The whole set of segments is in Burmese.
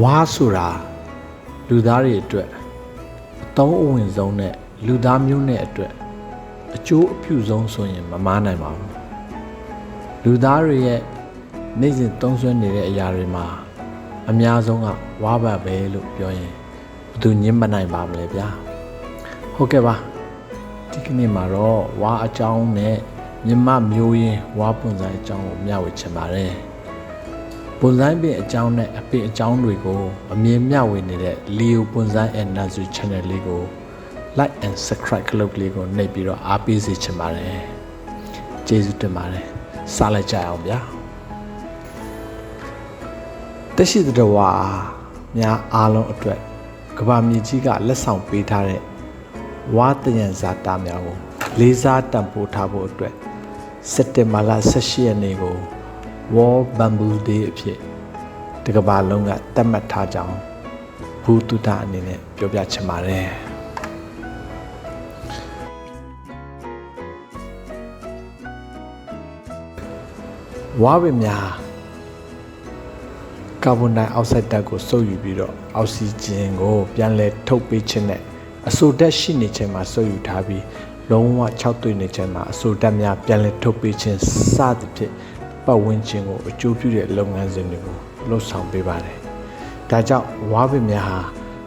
ဝါဆိုတာလူသားတွေအတွက်အသုံးအဝင်ဆုံးနဲ့လူသားမျိုးနဲ့အတွက်အကျိုးအပြုဆုံးဆိုရင်မမားနိုင်ပါဘူးလူသားတွေရဲ့နေ့စဉ်သုံးစွဲနေတဲ့အရာတွေမှာအများဆုံးကဝါဘတ်ပဲလို့ပြောရင်ဘယ်သူညှင်းမနိုင်ပါမလဲဗျာဟုတ်ကဲ့ပါဒီကနေ့မှာတော့ဝါအကြောင်းနဲ့မြမမျိုးရင်းဝါပွန်ဆိုင်အကြောင်းကိုမျှဝေချင်ပါတယ် ပွန်ဆိုင်ပင်အကြောင်းနဲ့အပင်အကြောင်းတွေကိုအမြင်မျှဝေနေတဲ့ Leo ပွန်ဆိုင် and Nursery Channel လေးကို like and subscribe ကလုပ်ကလေးကိုနှိပ်ပြီးတော့အားပေးစေချင်ပါတယ်ကျေးဇူးတင်ပါတယ်စားလိုက်ကြအောင်ဗျာတက်ရှိတဲ့ဝါများအားလုံးအတွက်ကဘာမြေကြီးကလက်ဆောင်ပေးထားတဲ့ဝါတယံဇာတာများကိုလေးစားတံပိုးထားဖို့အတွက်စက်တင်ဘာလ18ရက်နေ့ကို World Bamboo Day အဖြစ်တကဘာလုံးကသတ်မှတ်ထားကြောင်းဘူတုဒအနေနဲ့ပြောပြချင်ပါတယ်ဝါပင်များကာဗွန်ဒိုင်အောက်ဆိုက်ဓာတ်ကိုစုပ်ယူပြီးတော့အောက်ဆီဂျင်ကိုပြန်လည်ထုတ်ပေးခြင်းနဲ့အဆိုဓာတ်ရှိနေခြင်းမှာစုပ်ယူထားပြီးလုံးဝ6တွေ့နေခြင်းမှာအဆိုဓာတ်များပြန်လည်ထုတ်ပေးခြင်းစသဖြင့် ပတ်ဝန်းကျင်ကိုအကျိုးပြုတဲ့လုပ်ငန်းစဉ်တွေကိုလှုပ်ဆောင်ပေးပါတယ်။ဒါကြောင့်ဝါပင်များဟာ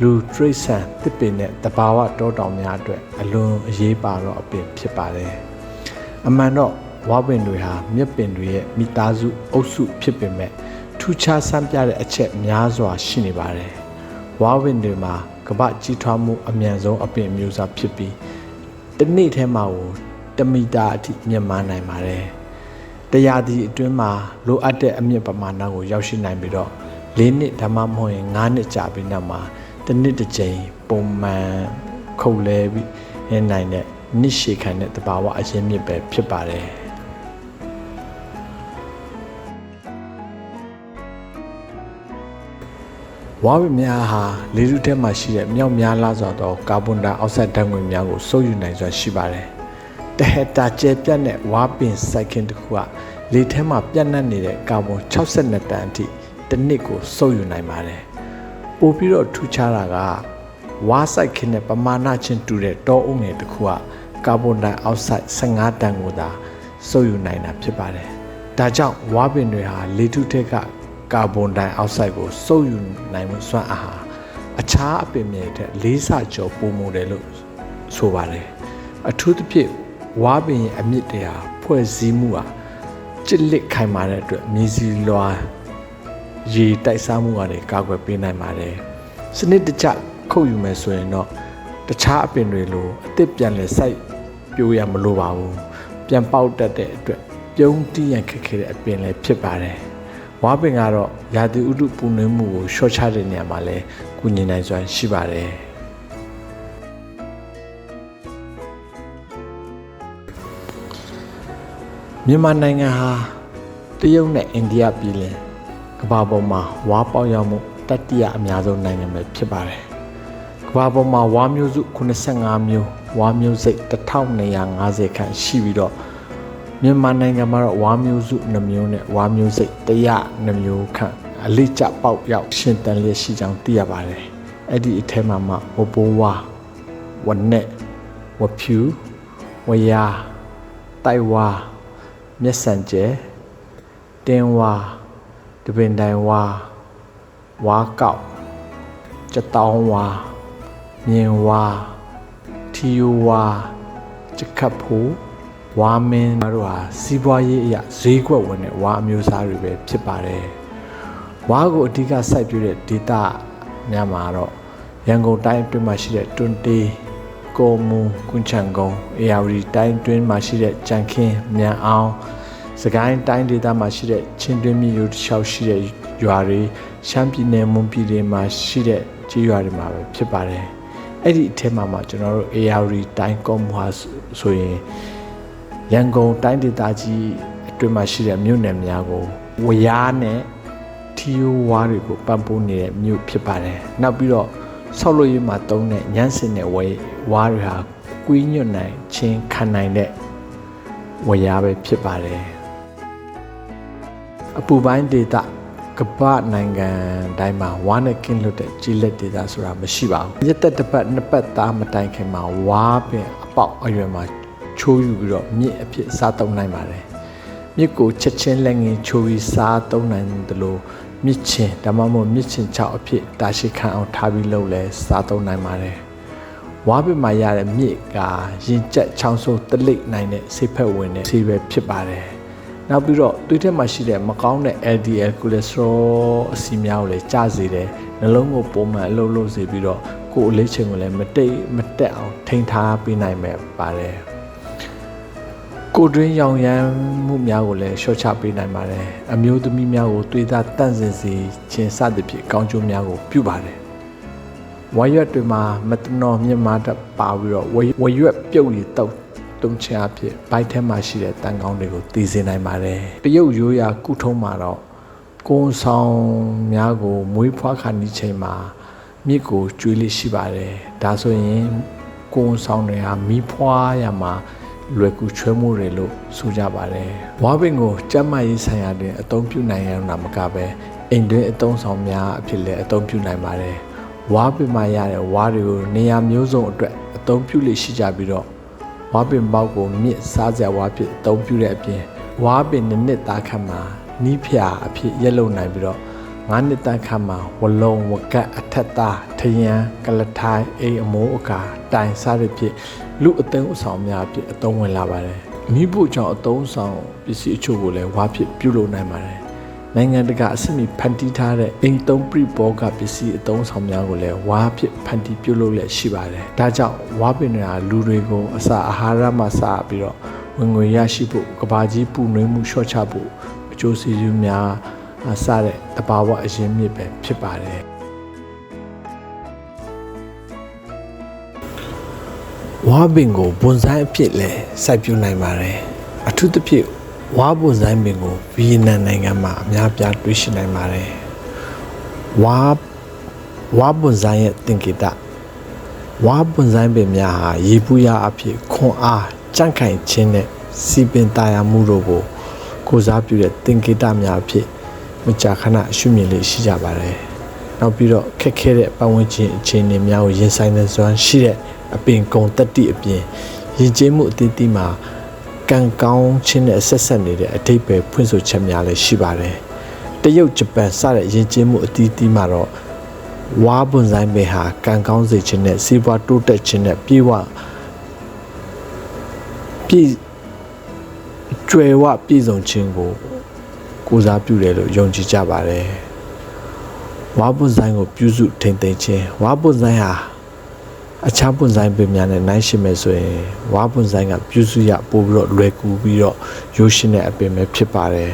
လူတရိတ်ဆန်တစ်ပင်နဲ့တဘာဝတောတောင်များအတွက်အလွန်အရေးပါတော့အပင်ဖြစ်ပါတယ်။အမှန်တော့ဝါပင်တွေဟာမြက်ပင်တွေရဲ့မိသားစုအုပ်စုဖြစ်ပေမဲ့ထူးခြားဆန်းပြတဲ့အချက်များစွာရှိနေပါတယ်။ဝါပင်တွေမှာကပ္ပကြီးထွားမှုအမြန်ဆုံးအပင်အမျိုးအစားဖြစ်ပြီးတစ်နေ့ထဲမှာကိုတမီတာအထိမြင့်မားနိုင်ပါတယ်။ တရားဒီအတွင်းမှာလိုအပ်တဲ့အမြင့်ပမာဏကိုရောက်ရှိနိုင်ပြီးတော့၄နှစ်ဓမ္မမဟုတ်ရင်၅နှစ်ကြာပြီးနောက်မှာတစ်နှစ်တစ်ကြိမ်ပုံမှန်ခုတ်လဲပြီးနေနိုင်တဲ့နှစ်ရှည်ခံတဲ့တဘာဝအရင်မြင့်ပဲဖြစ်ပါတယ်။ဝါပင်များဟာလေထုထဲမှာရှိတဲ့မြောက်များလာစွာသောကာဗွန်ဒိုင်အောက်ဆိုက်ဓာတ်ငွေများကိုစုပ်ယူနိုင်စွာရှိပါတယ်။ တဟက်တာကျဲပြတ်တဲ့ဝါပင်စိုက်ခင်တစ်ခုကလေထဲမှာပြန့်နှံ့နေတဲ့ကာဗွန်62တန်အထိတစ်နှစ်ကိုစုပ်ယူနိုင်ပါတယ်။ပိုပြီးတော့ထူးခြားတာကဝါစိုက်ခင်နဲ့ပမာဏချင်းတူတဲ့တောအုပ်ငယ်တစ်ခုကကာဗွန်ဒိုင်အောက်ဆိုက်15တန်ကိုသာစုပ်ယူနိုင်တာဖြစ်ပါတယ်။ဒါကြောင့်ဝါပင်တွေဟာလေထုထက်ကကာဗွန်ဒိုင်အောက်ဆိုက်ကိုစုပ်ယူနိုင်မှုစွမ်းအားဟာအခြားအပင်မြေထက်လေးဆကျော်ပိုမိုတယ်လို့ဆိုပါတယ်အထူးသဖြင့် ဝါပင်ရဲ့အမြင့်တရားဖွဲ့စည်းမှုဟာကြစ်လက်ခိုင်မာတဲ့အတွက်မြေစီလွာရေတိုက်စားမှုကနေကာကွယ်ပေးနိုင်ပါတယ်စနစ်တကျခုတ်ယူမယ်ဆိုရင်တော့တခြားအပင်တွေလိုအသစ်ပြန်လဲစိုက်ပြိုးရမလိုပါဘူးပြန်ပေါက်တတ်တဲ့အတွက်ပြုံးတီးရန်ခက်ခဲတဲ့အပင်လည်းဖြစ်ပါတယ်ဝါပင်ကတော့ရာသီဥတုပူနွေးမှုကိုရှော့ချတဲ့နေရာမှာလည်းကုညီနိုင်စွမ်းရှိပါတယ် မြန်မာနိုင်ငံဟာတရုတ်နဲ့အိန္ဒိယပြည်လင်ကမ္ဘာပေါ်မှာဝါပေါက်ရောက်မှုတတိယအများဆုံးနိုင်ငံပဲဖြစ်ပါတယ်ကမ္ဘာပေါ်မှာဝါမျိုးစု85မျိုးဝါမျိုးစိတ်1250ခန့်ရှိပြီးတော့မြန်မာနိုင်ငံမှာတော့ဝါမျိုးစု2မျိုးနဲ့ဝါမျိုးစိတ်102မျိုးခန့်အလိကျပေါက်ရောက်ရှင်တန်လျက်ရှိကြောင်းသိရပါတယ်။အဲ့ဒီအထဲမှာမှဝဘိုးဝါဝနဲ့ဝဖြူဝရာတိုက်ဝါ မျက်စံကျဲတင်းဝါတပင်တိုင်ဝါဝါကောက်ကြတောင်းဝါမြင်ဝါထီယိုဝါကြခတ်ဖို့ဝါမင်းတို့ဟာစီးပွားရေးအရာဈေးကွက်ဝင်တဲ့ဝါအမျိုးအစားတွေပဲဖြစ်ပါတယ်။ဝါကိုအဓိကစိုက်ပျိုးတဲ့ဒေသများမှာတော့ရန်ကုန်တိုင်းအတွင်းမှာရှိတဲ့တွန်တေးကောမူကွန်ချန်ကုန်းအေယာဝတီတိုင်းအတွင်းမှာရှိတဲ့ကြံခင်းမြန်အောင် စကိုင်းတိုင်းဒေသမှာရှိတဲ့ချင်းတွင်းမြစ်ရိုးတစ်လျှောက်ရှိတဲ့ရွာတွေရှမ်းပြည်နယ်မွန်ပြည်နယ်မှာရှိတဲ့ကြေးရွာတွေမှာပဲဖြစ်ပါတယ်။အဲ့ဒီအထက်မှာမှကျွန်တော်တို့အေယာဝတီတိုင်းကောမူဟာဆိုရင်ရန်ကုန်တိုင်းဒေသကြီးအတွင်းမှာရှိတဲ့မြို့နယ်များကိုဝရားနဲ့ထီယိုဝါးတွေကိုပံ့ပိုးနေတဲ့မြို့ဖြစ်ပါတယ်။နောက်ပြီးတော့ဆောက်လို့ရမှာတုံးတဲ့ညမ်းစင်တဲ့ဝဲဝါးတွေဟာကွေးညွတ်နိုင်ချင်းခံနိုင်တဲ့ဝရားပဲဖြစ်ပါတယ်။ အပူပိုင်းဒေသကပ္ပနိုင်ငံတိုင်းမှာဝါနဲ့ကင်းလွတ်တဲ့ကြီးလက်ဒေသဆိုတာမရှိပါဘူးရက်သက်တစ်ပတ်နှစ်ပတ်သားမတိုင်ခင်မှာဝါပင်အပေါက်အရွယ်မှာချိုးယူပြီးတော့မြစ်အဖြစ်စားသုံးနိုင်ပါတယ်မြစ်ကိုချက်ချင်းလက်ငင်းချိုးပြီးစားသုံးနိုင်တယ်လို့မြစ်ချင်းဒါမှမဟုတ်မြစ်ချင်းချောက်အဖြစ်တာရှိခံအောင်ထားပြီးလုပ်လဲစားသုံးနိုင်ပါတယ်ဝါပင်မှာရတဲ့မြစ်ကရင်ကျက်ချောင်းဆိုးတလိပ်နိုင်တဲ့ဆေးဖက်ဝင်တဲ့ဆေးပဲဖြစ်ပါတယ် နောက်ပြီးတော့သွေးထဲမှာရှိတဲ့မကောင်းတဲ့ LDL cholesterol အဆီများကိုလည်းကျစေတယ်နှလုံးကိုပုံမှန်အလုပ်လုပ်စေပြီးတော့ကိုယ်အလေးချိန်ကိုလည်းမတိတ်မတက်အောင်ထိန်းထားပေးနိုင်မယ်ပါတယ်ကိုတွင်းရောင်ရမ်းမှုများကိုလည်းရှော့ချပေးနိုင်ပါတယ်အမျိုးသမီးများကိုသွေးသားတန့်စင်စေခြင်းစသဖြင့်ကောင်းကျိုးများကိုပြုပါတယ်ဝါရွက်တွေမှာမတနော်မြင့်မာတက်ပါပြီးတော့ဝါရွက်ပြုတ်ရည်တောက် တုံးချအဖြစ်ဘိုက်ထဲမှာရှိတဲ့တန်ကောင်းတွေကိုတည်စေနိုင်ပါတယ်တရုတ်ရိုးရာကုထုံးမှာတော့ကိုယ်ဆောင်များကိုမွေးဖွားခါနီးချိန်မှာမြစ်ကိုကျွေးလိရှိပါတယ်ဒါဆိုရင်ကိုယ်ဆောင်တွေဟာမိဖွားရမှာလွယ်ကူချွဲမှုတွေလို့ဆိုကြပါတယ်ဝါပင်ကိုကျမ်းမာရေးဆိုင်ရာတွင်အသုံးပြုနိုင်ရတာမကပဲအိမ်တွင်းအသုံးဆောင်များအဖြစ်လည်းအသုံးပြုနိုင်ပါတယ်ဝါပင်မှာရတဲ့ဝါတွေကိုနေရာမျိုးစုံအတွက်အသုံးပြုလိရှိကြပြီးတော့ ဝါပင်ပေါက်ကိုမြစ်စားစရာဝါဖြစ်အသုံးပြုတဲ့အပြင်ဝါပင်နှစ်နှစ်သားခန့်မှာနီးဖြာအဖြစ်ရက်လုံနိုင်ပြီးတော့ငါးနှစ်သားခန့်မှာဝလုံးဝကတ်အထက်သားထယံကလထိုင်းအိမ်အမိုးအကာတိုင်စားတဲ့ဖြစ်လူအသုံးအဆောင်များဖြစ်အသုံးဝင်လာပါတယ်မိဖို့ကြောင့်အသုံးဆောင်ပစ္စည်းအချို့ကိုလည်းဝါဖြစ်ပြုလုပ်နိုင်ပါတယ် နိုင်ငံတကာအဆင့်မီဖန်တီးထားတဲ့အိမ်သုံးပြဘောကပစ္စည်းအသုံးဆောင်များကိုလည်းဝါဖြစ်ဖန်တီးပြုလုပ်လက်ရှိပါတယ်။ဒါကြောင့်ဝါပင်တွေကလူတွေကိုအစာအာဟာရမှစပြီးတော့ဝင်ငွေရရှိဖို့ကဘာကြီးပူနွေးမှုလျှော့ချဖို့အကျိုးစီးပွားများစတဲ့တဘာဝအရင်းမြစ်ပဲဖြစ်ပါတယ်။ဝါပင်ကိုဘွန်ဆိုင်အဖြစ်လဲစိုက်ပျိုးနိုင်ပါတယ်။အထူးသဖြင့် ဝါပွန်ဆိုင်ပင်ကိုဗီယက်နမ်နိုင်ငံမှာအများပြားတွေ့ရှိနိုင်ပါတယ်။ဝါဝါပွန်ဆိုင်ရဲ့သင်္ကေတဝါပွန်ဆိုင်ပင်များဟာရေပူရအဖြစ်ခွန်အားကြန့်ခိုင်ခြင်းနဲ့စီပင်တာယာမှုတို့ကိုကိုစားပြုတဲ့သင်္ကေတများအဖြစ်မကြာခဏရှုမြင်လေးရှိကြပါတယ်။နောက်ပြီးတော့ခက်ခဲတဲ့ပတ်ဝန်းကျင်အခြေအနေများကိုရင်ဆိုင်တဲ့စွမ်းရှိတဲ့အပင်ကုံတက်တိအပြင်ယဉ်ကျေးမှုအသီးသီးမှာ ကံကောင်းခြင်းနဲ့ဆက်ဆက်နေတဲ့အထိပ္ပယ်ဖွင့်ဆိုချက်များလည်းရှိပါတယ်။တရုတ်ဂျပန်စတဲ့ယဉ်ကျေးမှုအသီးသီးမှာတော့ဝါပွန်ဆိုင်ပင်ဟာကံကောင်းစေခြင်းနဲ့စီးပွားတိုးတက်ခြင်းနဲ့ပြေဝပြည့်ကျွယ်ဝပြည့်စုံခြင်းကိုကိုစားပြုတယ်လို့ယုံကြည်ကြပါတယ်။ဝါပွန်ဆိုင်ကိုပြုစုထိန်သိမ်းခြင်းဝါပွန်ဆိုင်ဟာ အခြားပွန်ဆိုင်ပင်များနဲ့နိုင်ရှင်မယ်ဆိုရင်ဝါပွန်ဆိုင်ကပြုစုရပို့ပြီးတော့လွယ်ကူပြီးတော့ရိုးရှင်းတဲ့အပင်ပဲဖြစ်ပါတယ်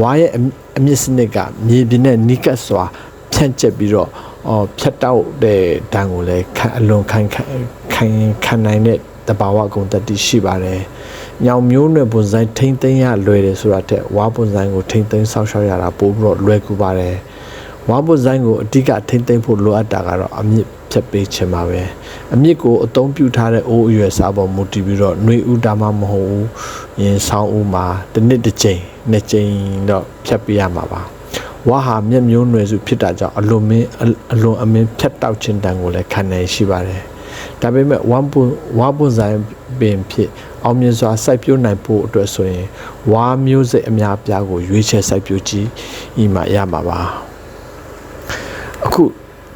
ဝါရဲ့အမြင့်စနစ်ကမြေပြင်နဲ့နီးကပ်စွာဖြန့်ကျက်ပြီးတော့အော်ဖြတ်တောက်တဲ့ဒဏ်ကိုလည်းခံအလွန်ခံခံခံနိုင်တဲ့တဘာဝကုန်တတ်တရှိပါတယ်။ညောင်မျိုးနွယ်ပွန်ဆိုင်ထိမ့်သိမ်းရလွယ်တယ်ဆိုတာတဲ့ဝါပွန်ဆိုင်ကိုထိမ့်သိမ်းဆောက်ရှောက်ရတာပို့ပြီးတော့လွယ်ကူပါတယ်။ ဝါပွန်ဆိုင်ကိုအဓိကထိမ့်သိမ်းဖို့လိုအပ်တာကတော့အမြင့်ဖြတ်ပေးခြင်းပါပဲအမြင့်ကိုအသုံးပြုထားတဲ့အိုးအရွယ်စားပေါ်မူတည်ပြီးတော့နှွေဦးဒါမှမဟုတ်ဘူးရင်ဆောင်းဦးမှာတစ်နှစ်တစ်ချိန်နှစ်ချိန်တော့ဖြတ်ပေးရမှာပါဝါဟာမျက်မျိုးနွယ်စုဖြစ်တာကြောင့်အလွန်မင်းအလွန်အမင်းဖြတ်တောက်ခြင်းတန်ကိုလည်းခံနိုင်ရှိပါတယ်ဒါပေမဲ့ဝမ်ပွန်ဝါပွန်ဆိုင်ပင်ဖြစ်အောင်မြင်စွာစိုက်ပျိုးနိုင်ဖို့အတွက်ဆိုရင်ဝါမျိုးစိတ်အများပြားကိုရွေးချယ်စိုက်ပျိုးကြည့်ဤမှာရမှာပါ အခု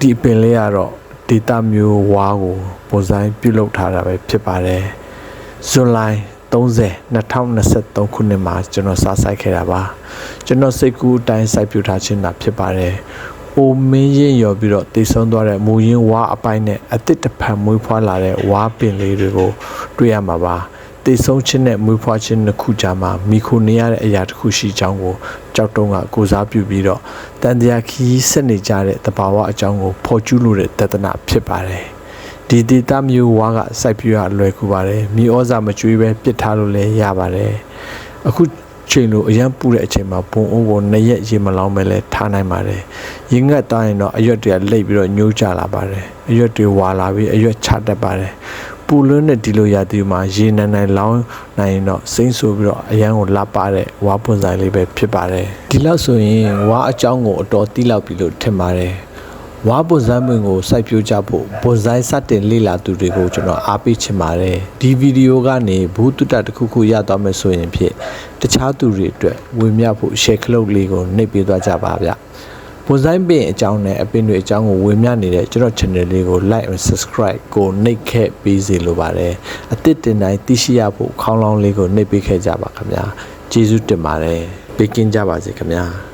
ဒီပင်လေးကတော့ဒေတာမျိုးဝါကိုပုံစံပြုလုပ်ထားတာပဲဖြစ်ပါတယ်ဇွန်လိုင်30 2023ခုနှစ်မှာကျွန်တော်စားဆိုင်ခဲ့တာပါကျွန်တော်စိတ်ကူးအတိုင်းစိုက်ပြထားခြင်းတာဖြစ်ပါတယ်အိုမင်းရင်ရော်ပြီးတော့တည်ဆုံးသွားတဲ့မူရင်းဝါအပိုင်းနဲ့အစ်စ်တစ်ဖန်မွေးဖွားလာတဲ့ဝါပင်လေးတွေကိုတွေ့ရမှာပါ တည်ဆုံးခြင်းနဲ့မွေးဖွားခြင်းတစ်ခုကြာမှာမိခိုနေရတဲ့အရာတစ်ခုရှိကြောင်းကိုကြောက်တုံးကကိုစားပြုပြီးတော့တန်တရားခီးဆက်နေကြတဲ့တဘာဝအကြောင်းကိုဖော်ကျူးလို့တဲ့တဒနာဖြစ်ပါတယ်ဒီဒေတာမျိုးဝါကစိုက်ပြရလွယ်ကူပါတယ်မြေဩဇာမကျွေးပဲပစ်ထားလို့လည်းရပါတယ်အခုချိန်လိုအရန်ပူတဲ့အချိန်မှာဘုံအိုးကိုနှစ်ရက်ရေမလောင်းပဲလဲထားနိုင်ပါတယ်ရင်ငတ်သွားရင်တော့အရွက်တွေကလိပ်ပြီးတော့ညှိုးကြလာပါတယ်အရွက်တွေဝါလာပြီးအရွက်ချတတ်ပါတယ်ဘ ပူလွန်းတဲ့ဒီလိုရာသီမှာရေနံနိုင်လောင်းနိုင်ရင်တော့စိမ့်ဆိုပြီးတော့အရန်ကိုလှပတဲ့ဝါပွန်ဆိုင်လေးပဲဖြစ်ပါတယ်ဒီလောက်ဆိုရင်ဝါအကြောင်းကိုအတော်တိလောက်ပြီလို့ထင်ပါတယ်ဝါပွန်ဆိုင်မင်းကိုစိုက်ပျိုးကြဖို့ပွန်ဆိုင်စတင်လေ့လာသူတွေကိုကျွန်တော်အားပေးချင်ပါတယ်ဒီဗီဒီယိုကနေဘူးတုတတစ်ခုခုရသွားမယ်ဆိုရင်ဖြစ်တခြားသူတွေအတွက်ဝင်မြဖို့ share ခလုတ်လေးကိုနှိပ်ပေးသွားကြပါဗျ ပွန်ဆိုင်ပင်အကြောင်းနဲ့အပင်တွေအကြောင်းကိုဝင်မြနေတဲ့ကျွန်တော် channel လေးကို like and subscribe ကိုနှိပ်ခဲ့ပေးစေလိုပါတယ်အသစ်တင်တိုင်းသိရှိရဖို့ခေါင်းလောင်းလေးကိုနှိပ်ပေးခဲ့ကြပါခင်ဗျာကျေးဇူးတင်ပါတယ်ပေးကင်းကြပါစေခင်ဗျာ